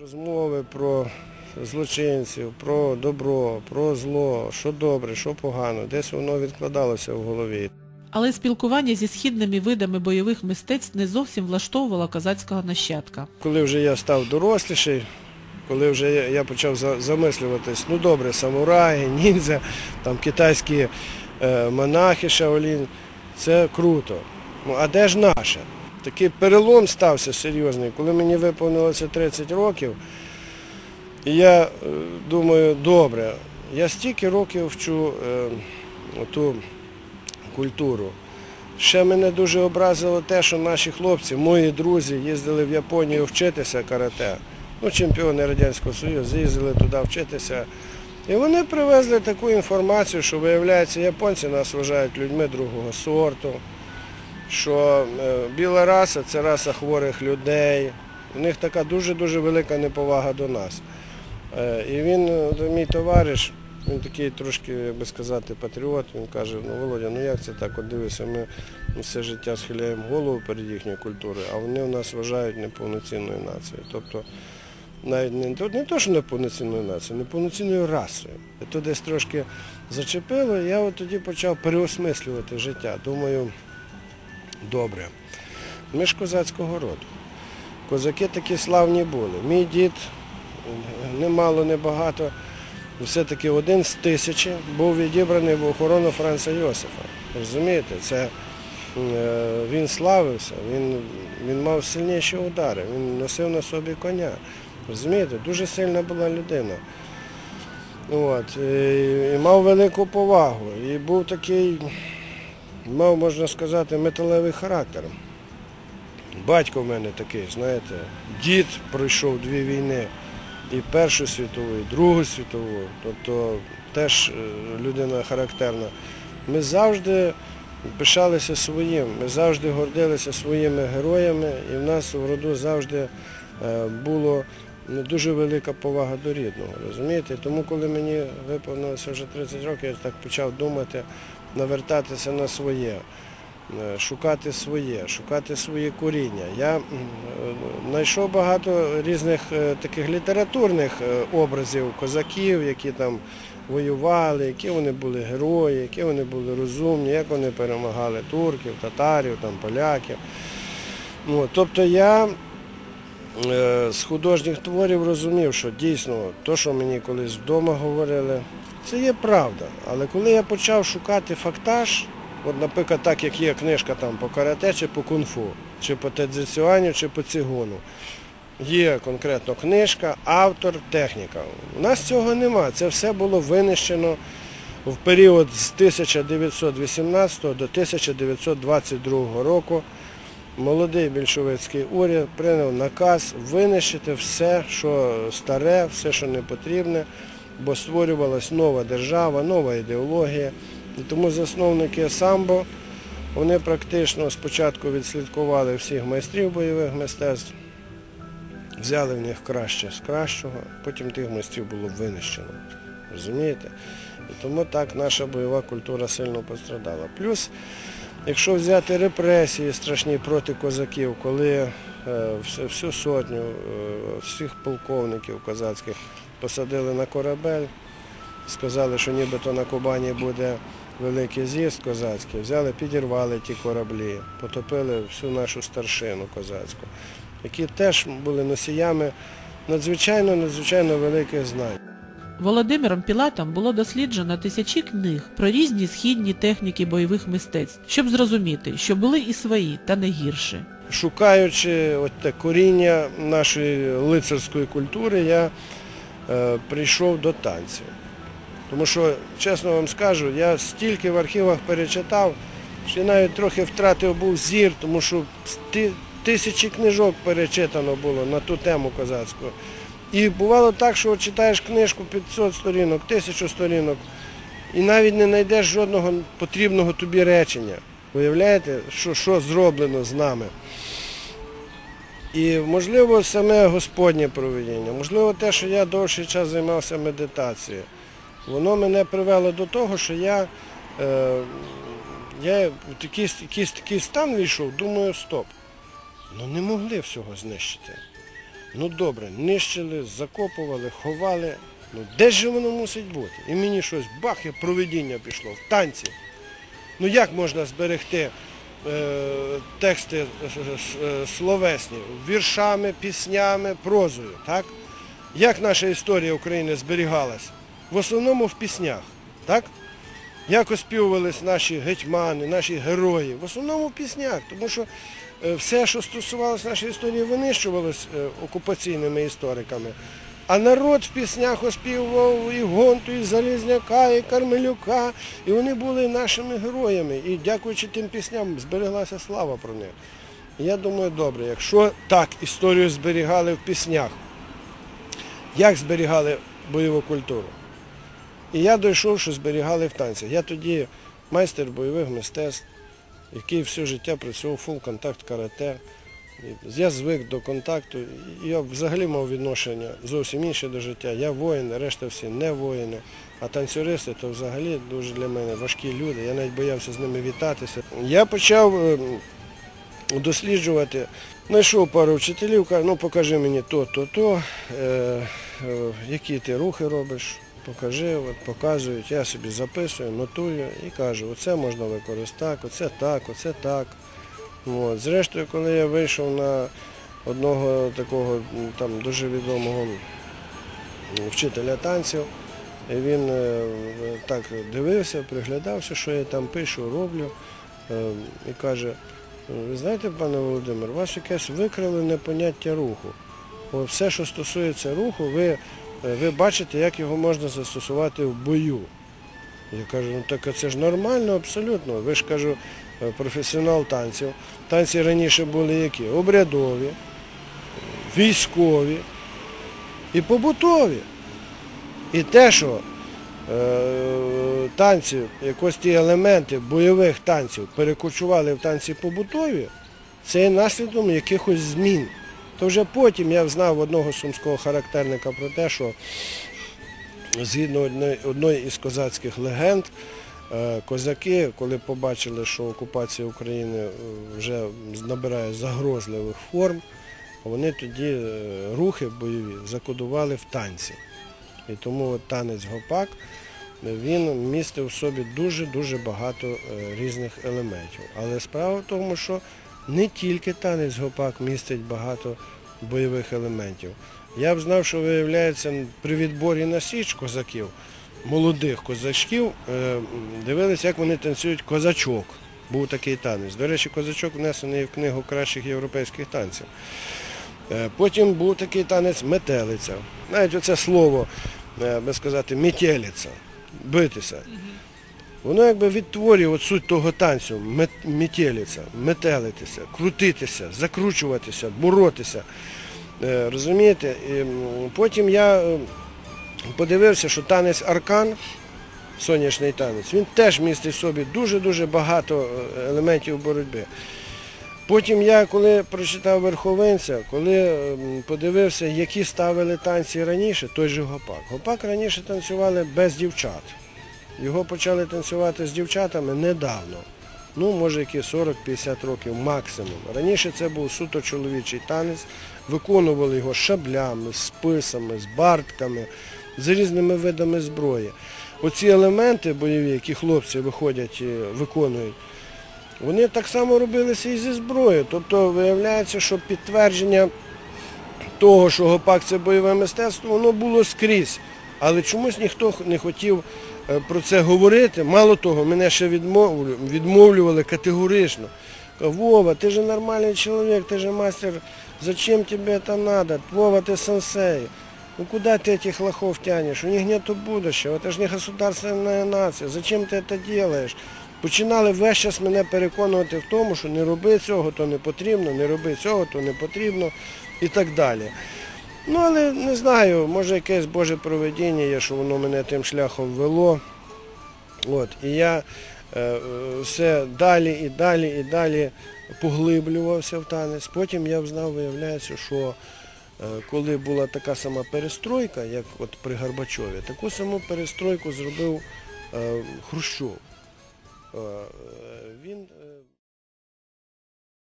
Розмови про злочинців, про добро, про зло, що добре, що погано, десь воно відкладалося в голові. Але спілкування зі східними видами бойових мистецтв не зовсім влаштовувало козацького нащадка. Коли вже я став доросліший, коли вже я- почав за- замислюватись, ну добре, самураї, ніндзя, там китайські е, монахи Шаолінь, це круто. Ну а де ж наше? Такий перелом стався серйозний, коли мені виповнилося 30 років. І я е, думаю, добре, я стільки років вчу е, ту культуру. Ще мене дуже образило те, що наші хлопці, мої друзі, їздили в Японію вчитися карате. Ну, чемпіони Радянського Союзу, їздили туди вчитися. І вони привезли таку інформацію, що, виявляється, японці нас вважають людьми другого сорту, що е, біла раса це раса хворих людей. У них така дуже-дуже велика неповага до нас. Е, І він, е, мій товариш, він такий трошки, як би сказати, патріот, він каже, ну Володя, ну як це так? От дивися, ми все життя схиляємо голову перед їхньою культурою, а вони нас вважають неповноцінною нацією. Тобто навіть не, то- не то, що неповноцінною нацією, неповноцінною расою. І десь трошки зачепило, і я от тоді почав переосмислювати життя. Думаю, добре. Ми ж козацького роду. Козаки такі славні були. Мій дід, немало, небагато, все-таки один з тисячі був відібраний в охорону Франца Йосифа. Розумієте, це е, він славився, він, він мав сильніші удари, він носив на собі коня. Розумієте, дуже сильна була людина. От, і, і мав велику повагу. І був такий, мав, можна сказати, металевий характер. Батько в мене такий, знаєте, дід пройшов дві війни, і Першу світову, і Другу світову, тобто теж е, людина характерна. Ми завжди пишалися своїм, ми завжди гордилися своїми героями, і в нас в роду завжди е, було ну, дуже велика повага до рідного. розумієте? Тому коли мені виповнилося вже 30 років, я так почав думати, навертатися на своє е, шукати своє, шукати своє коріння. Я е, знайшов багато різних е, таких літературних образів козаків, які там воювали, які вони були герої, які вони були розумні, як вони перемагали турків, татарів, там, поляків. Тобто я з художніх творів розумів, що дійсно те, що мені колись вдома говорили, це є правда. Але коли я почав шукати фактаж, от, наприклад, так як є книжка там по карате чи по кунг-фу, чи по тедзиціюаню, чи по цигуну, є конкретно книжка, автор, техніка. У нас цього нема. Це все було винищено в період з 1918 до 1922 року. Молодий більшовицький уряд прийняв наказ винищити все, що старе, все, що не потрібне, бо створювалася нова держава, нова ідеологія. І тому засновники самбо вони практично спочатку відслідкували всіх майстрів бойових мистецтв, взяли в них краще з кращого, потім тих майстрів було винищено. Розумієте? І тому так наша бойова культура сильно пострадала. Плюс Якщо взяти репресії страшні проти козаків, коли е, всю сотню е, всіх полковників козацьких посадили на корабель, сказали, що нібито на Кубані буде великий з'їзд козацький, взяли, підірвали ті кораблі, потопили всю нашу старшину козацьку, які теж були носіями надзвичайно надзвичайно великих знань. Володимиром Пілатом було досліджено тисячі книг про різні східні техніки бойових мистецтв, щоб зрозуміти, що були і свої, та не гірші. шукаючи от те коріння нашої лицарської культури, я е, прийшов до танців. Тому що, чесно вам скажу, я стільки в архівах перечитав, що я навіть трохи втратив був зір, тому що ти- тисячі книжок перечитано було на ту тему козацьку. І бувало так, що читаєш книжку 500 сторінок, 1000 сторінок, і навіть не знайдеш жодного потрібного тобі речення. Уявляєте, що, що зроблено з нами? І можливо саме Господнє проведіння, можливо те, що я довший час займався медитацією, воно мене привело до того, що я, е, я в якийсь, якийсь такий стан війшов, думаю, стоп. Ну не могли всього знищити. Ну добре, нищили, закопували, ховали. Ну де ж воно мусить бути? І мені щось бах, і провидіння пішло в танці. Ну як можна зберегти е, тексти е, е, словесні віршами, піснями, прозою, так? Як наша історія України зберігалась? В основному в піснях, так? Як оспівувались наші гетьмани, наші герої? В основному в піснях, тому що е, все, що стосувалося нашої історії, винищувалось е, окупаційними істориками. А народ в піснях оспівував і Гонту, і Залізняка, і Кармелюка, і вони були нашими героями. І дякуючи тим пісням збереглася слава про них. Я думаю, добре, якщо так історію зберігали в піснях, як зберігали бойову культуру? І я дійшов, що зберігали в танцях. Я тоді майстер бойових мистецтв, який все життя працював фул контакт карате. Я звик до контакту. Я взагалі мав відношення зовсім інше до життя. Я воїн, решта всі не воїни. А танцюристи то взагалі дуже для мене важкі люди. Я навіть боявся з ними вітатися. Я почав е, досліджувати. Знайшов пару вчителів, кажу, ну покажи мені то, то, то, е, е, які ти рухи робиш, покажи, от, показують, я собі записую, нотую і кажу, оце можна використати, оце так, оце так. От. Зрештою, коли я вийшов на одного такого там дуже відомого вчителя танців, він е, так дивився, приглядався, що я там пишу, роблю, е, і каже, ви знаєте, пане Володимир, у вас якесь викривлене поняття руху. Все, що стосується руху, ви, ви бачите, як його можна застосувати в бою. Я кажу, ну так це ж нормально, абсолютно. Ви ж кажу, е, професіонал танців. Танці раніше були які? Обрядові, військові і побутові. І те, що е, танці, якось ті елементи бойових танців перекочували в танці побутові, це є наслідком якихось змін. То вже потім я знав одного сумського характерника про те, що згідно одної, із козацьких легенд, е, козаки, коли побачили, що окупація України е, вже набирає загрозливих форм, вони тоді е, рухи бойові закодували в танці. І тому танець гопак він містив в собі дуже-дуже багато різних елементів. Але справа в тому, що не тільки танець гопак містить багато бойових елементів. Я б знав, що виявляється при відборі на січ козаків, молодих козачків, е, дивилися, як вони танцюють козачок. Був такий танець. До речі, козачок внесений в книгу кращих європейських танців. Е, Потім був такий танець метелиця. Навіть оце слово, е, би сказати, метелиця, битися. Воно якби відтворює от суть того танцю, мет- метелиця, метелитися, крутитися, закручуватися, боротися. Е, Розумієте? І, потім я е, подивився, що танець аркан, сонячний танець, він теж містить в собі дуже-дуже багато е, елементів боротьби. Потім я, коли прочитав верховинця, коли подивився, які ставили танці раніше, той же гопак. Гопак раніше танцювали без дівчат. Його почали танцювати з дівчатами недавно. Ну, може, які 40-50 років максимум. Раніше це був суто чоловічий танець, виконували його шаблями, списами, з бартками, з різними видами зброї. Оці елементи бойові, які хлопці виходять і виконують, вони так само робилися і зі зброєю. Тобто виявляється, що підтвердження того, що гопак це бойове мистецтво, воно було скрізь. Але чомусь ніхто не хотів е, про це говорити. Мало того, мене ще відмовлю- відмовлювали категорично. Кажуть, Вова, ти же нормальний чоловік, ти же мастер, зачем тебе это надо? Вова, ты сенсей. Ну куда ты этих лохов тянешь? У них нету будущего, это же не государственная нація. Зачем ти це делаешь? Починали весь час мене переконувати в тому, що не роби цього, то не потрібно, не роби цього, то не потрібно і так далі. Ну, але не знаю, може якесь Боже проведіння є, що воно мене тим шляхом вело. От, і я е, все далі і далі і далі поглиблювався в танець. Потім я взнав, виявляється, що е, коли була така сама перестройка, як от при Горбачові, таку саму перестройку зробив е, Хрущов. Е, е, Він е,